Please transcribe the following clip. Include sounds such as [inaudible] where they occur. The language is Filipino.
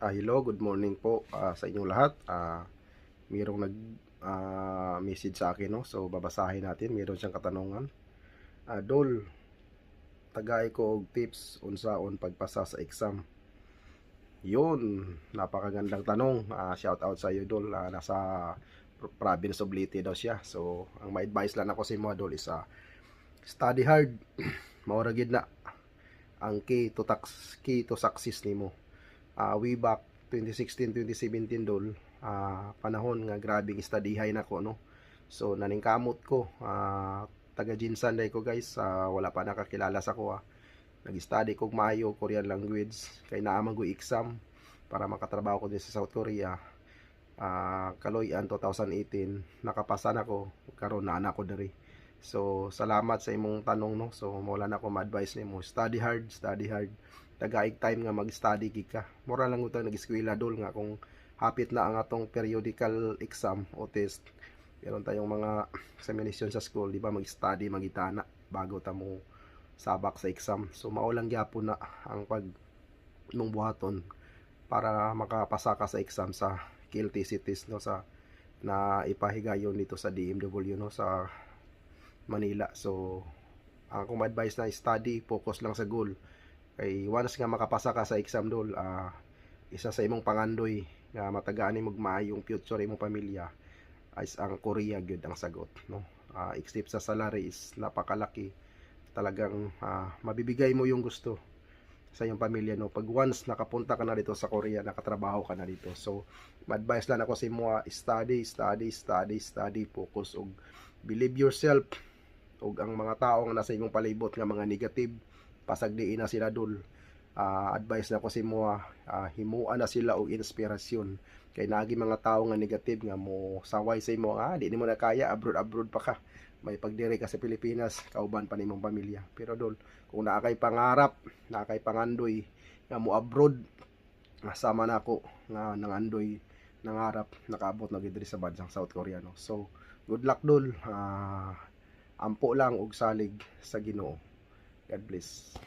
Ah, hello, good morning po ah, sa inyong lahat. Ah, mayroong nag ah, message sa akin, no? So babasahin natin. Meron siyang katanungan. Ah, Dol, tagay ko og tips unsaon pagpasa sa exam. Yun, napakagandang tanong. Ah, shout out sa iyo, Dol. Ah, nasa pro- province of Leyte daw siya. So, ang may advice lang ako sa mo, Dol, is ah, study hard. [clears throat] Maura gid na ang key to tax key to success nimo uh, way back 2016 2017 dol. Ah, panahon nga grabe studyhay nako no? So naningkamot ko. Ah, taga Jinsan day ko guys. Ah, wala pa nakakilala sa ko ah. nag-study kog maayo Korean language. Kay naa man ko exam para makatrabaho ko din sa South Korea. Ah kaloy-an 2018 nakapasa na ko. Karon na anak ko diri. So, salamat sa imong tanong no. So, wala na ako ma-advise nimo. Study hard, study hard. Tagaig time nga mag-study gid ka. Mura lang utang nag-eskwela dol nga kung hapit na ang atong periodical exam o test. Meron tayong mga examination sa school, di ba? Mag-study, magitana bago ta mo sabak sa exam. So, maulang gyapon na ang pag mong buhaton para makapasa ka sa exam sa KLTC test no sa na ipahigayon dito sa DMW no sa Manila. So, ang akong advice na study, focus lang sa goal. Kay once nga makapasa ka sa exam dol, ah, isa sa imong pangandoy nga matagaan ni magmaayong future imong pamilya is ang Korea gyud ang sagot, no. Ah, except sa salary is napakalaki. Talagang ah, mabibigay mo yung gusto sa iyong pamilya no pag once nakapunta ka na dito sa Korea nakatrabaho ka na dito so advice lang ako sa imo study study study study focus og believe yourself ug ang mga tao nga nasa imong palibot nga mga negative pasagdiin na sila dul Ah, advice na ko si mo ah, ah, himuan na sila og inspirasyon. Kay nagi mga tao nga negative nga mo saway sa imo ah di nimo na kaya abroad abroad pa ka. May pagdiri ka sa Pilipinas kauban pa nimong pamilya. Pero dol kung naa kay pangarap naa kay pangandoy nga mo abroad sama na ako nga nangandoy nangarap nakaabot na gid diri sa bansang South Korea no? So good luck dol. Ah, ampo lang og salig sa Ginoo God bless